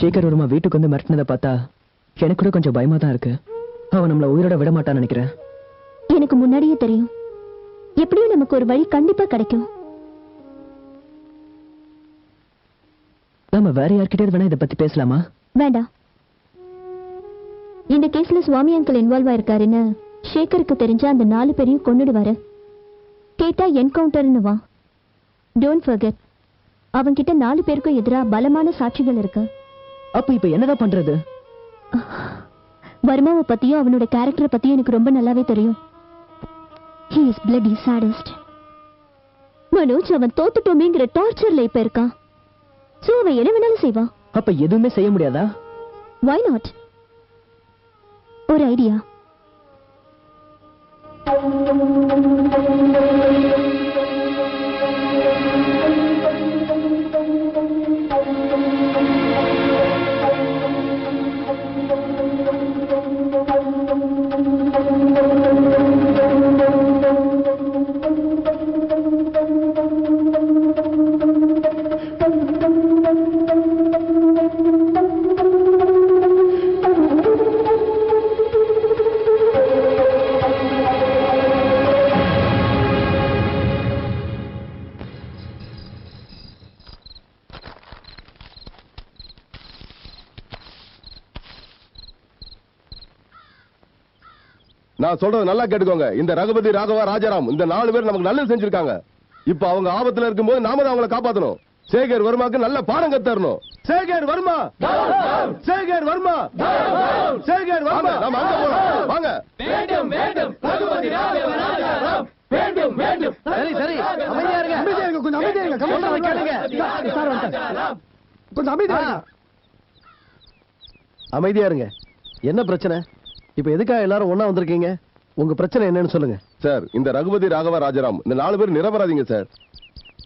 சேகர் வருமா வீட்டுக்கு வந்து மிரட்டினதை பார்த்தா எனக்கு கூட கொஞ்சம் பயமா தான் இருக்கு. அவன் நம்மள உயிரோட விட மாட்டான்னு நினைக்கிறேன். எனக்கு முன்னாடியே தெரியும். எப்படியும் நமக்கு ஒரு வழி கண்டிப்பா கிடைக்கும். நாம வேற யார்கிட்டயாவது வேணா இதை பத்தி பேசலாமா? வேண்டாம். இந்த கேஸ்ல சுவாமி அங்கிள் இன்வால்வ் ஆயிருக்காருன்னு சேகருக்கு தெரிஞ்ச அந்த நாலு பேரையும் கொன்னுடுவாரு. கேட்டா என்கவுண்டர்னு வா. டோன்ட் ஃபர்கெட் அவன்கிட்ட நாலு பேருக்கும் எதிரா பலமான சாட்சிகள் இருக்கு. அப்ப இப்ப என்னதான் பண்றது? வர்மாவை பத்தியும் அவனோட கேரக்டரை பத்தியும் எனக்கு ரொம்ப நல்லாவே தெரியும். He is bloody sadist Manoj அவன் தோத்துட்டோமேங்கிற டார்ச்சர்ல இப்ப இருக்கான். சோ அவன் என்ன வேணாலும் செய்வான். அப்ப எதுவுமே செய்ய முடியாதா? வை நாட் ஒரு ஐடியா நான் சொல்றது நல்லா கேட்டுக்கோங்க. இந்த ரகுபதி ராகவா ராஜாராம் இந்த நாலு பேர் நமக்கு நல்லது செஞ்சிருக்காங்க. இப்ப அவங்க ஆபத்துல இருக்கும்போது நாம தான் அவங்கள காப்பாத்தணும். சேகர் வர்மாக்கு நல்ல பாடம் கத்தரணும் சேகர் வர்மா! சேகர் வர்மா! சேகர் வர்மா! நாம அங்க போலாம். வாங்க. சரி சரி. அமைதியா இருங்க. அமைதியா இருங்க கொஞ்சம் அமைதியா இருங்க. கமெண்ட் கேளுங்க. சார் வந்துட்டார் கொஞ்சம் அமைதியா இருங்க. அமைதியா இருங்க. என்ன பிரச்சனை? இப்ப எதுக்காக எல்லாரும் ஒண்ணா வந்திருக்கீங்க? உங்க பிரச்சனை என்னன்னு சொல்லுங்க. சார் இந்த ரகுபதி ராகவா ராஜாராம் இந்த நாலு பேர் நிரபராதிங்க சார்.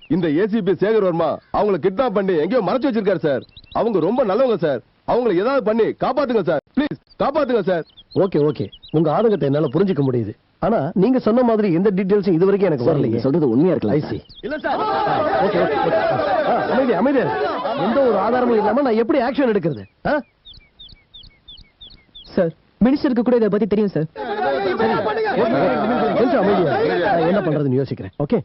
இந்த ஏசிபி சேகர் வர்மா அவங்கள கிட்னாப் பண்ணி எங்கேயோ மறைச்சு வச்சிருக்காரு சார். அவங்க ரொம்ப நல்லவங்க சார். அவங்கள ஏதாவது பண்ணி காப்பாத்துங்க சார். ப்ளீஸ் காப்பாத்துங்க சார். Okay okay. உங்க ஆதங்கத்தை என்னால புரிஞ்சுக்க முடியுது. ஆனா நீங்க சொன்ன மாதிரி எந்த டீடைல்ஸும் இது வரைக்கும் எனக்கு வரலையே. சொல்றது உண்மையா இருக்கலாம் ஐசி இல்ல சார். ஓகே ஓகே அமைதி அமைதியா. எந்த ஒரு ஆதாரமும் இல்லாம நான் எப்படி ஆக்ஷன் எடுக்கிறது? ஆ? மினிஸ்டருக்கு கூட இதை பத்தி தெரியும் சார் என்ன பண்றதுன்னு யோசிக்கிறேன். ஓகே.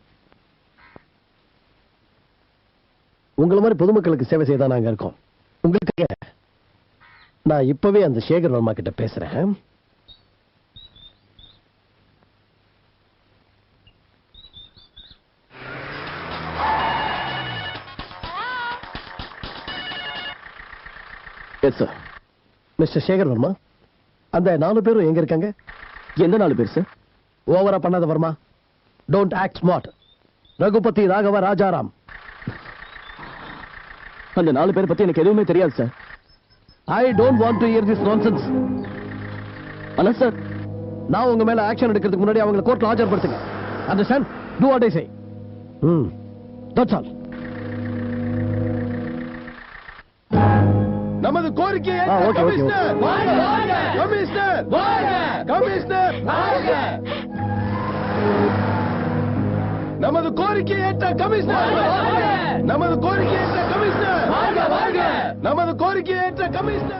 உங்களை மாதிரி பொதுமக்களுக்கு சேவை செய்ய தான் நாங்க இருக்கோம். உங்களுக்கு நான் இப்பவே அந்த சேகர் வர்மா கிட்ட பேசுறேன். Yes sir mister Sekhar Varma? அந்த நாலு பேரும் எங்க இருக்காங்க? எந்த நாலு பேர் சார் ஓவரா பண்ணாத Varma don't act smart Raghupathi Raghava Rajaram. அந்த நாலு பேரை பத்தி எனக்கு எதுவுமே தெரியாது sir I don't want to hear this nonsense ஆனா சார் நான் உங்க மேல ஆக்ஷன் எடுக்கிறதுக்கு முன்னாடி அவங்களை கோர்ட்ல ஆஜர்படுத்துங்க. Understand do what I say hmm that's all okay, commissioner commissioner commissioner நமது கோரிக்கையை ஏற்ற கமிஷனர் நமது கோரிக்கையை ஏற்ற கமிஷனர் நமது கோரிக்கையை ஏற்ற கமிஷனர்